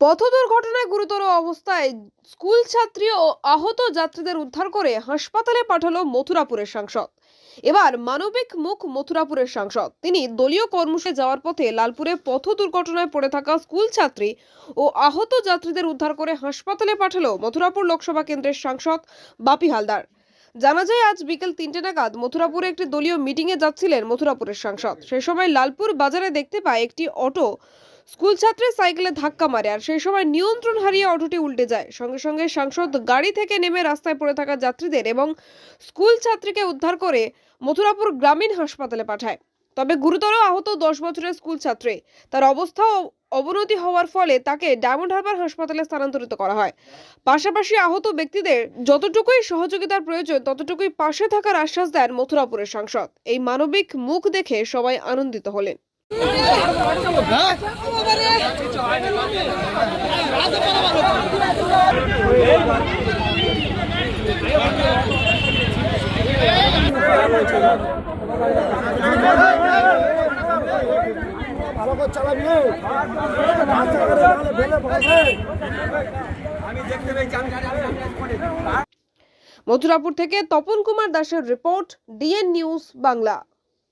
পথ দুর্ঘটনায় গুরুতর অবস্থায় স্কুল ছাত্রী ও আহত যাত্রীদের উদ্ধার করে হাসপাতালে পাঠালো মথুরাপুরের সাংসদ। এবার মানবিক মুখ মথুরাপুরের সাংসদ। তিনি দলীয় কর্মসূচি যাওয়ার পথে লালপুরে পথ দুর্ঘটনায় পড়ে থাকা স্কুল ছাত্রী ও আহত যাত্রীদের উদ্ধার করে হাসপাতালে পাঠালো মথুরাপুর লোকসভা কেন্দ্রের সাংসদ বাপি হালদার। জানা যায়, আজ বিকেল তিনটে নাগাদ মথুরাপুরে একটি দলীয় মিটিংয়ে যাচ্ছিলেন মথুরাপুরের সাংসদ। সে সময় লালপুর বাজারে দেখতে পায় একটি অটো স্কুল ছাত্রের সাইকেলে ধাক্কা মারে, আর সেই সময় নিয়ন্ত্রণ হারিয়ে অটোটি উল্টে যায়। সঙ্গে সঙ্গে সাংসদ গাড়ি থেকে নেমে রাস্তায় পড়ে থাকা যাত্রীদের এবং স্কুল ছাত্রীকে উদ্ধার করে মথুরাপুর গ্রামীণ হাসপাতালে পাঠায়। তবে গুরুতর আহত দশ বছরের স্কুল ছাত্রী, তার অবস্থা অবনতি হওয়ার ফলে তাকে ডায়মন্ড হারবার হাসপাতালে স্থানান্তরিত করা হয়। পাশাপাশি আহত ব্যক্তিদের যতটুকুই সহযোগিতার প্রয়োজন, ততটুকুই পাশে থাকার আশ্বাস দেন মথুরাপুরের সাংসদ। এই মানবিক মুখ দেখে সবাই আনন্দিত হলেন। ভালো করে চালাবি। মথুরাপুর থেকে তপন কুমার দাসের রিপোর্ট ডিএন নিউজ বাংলা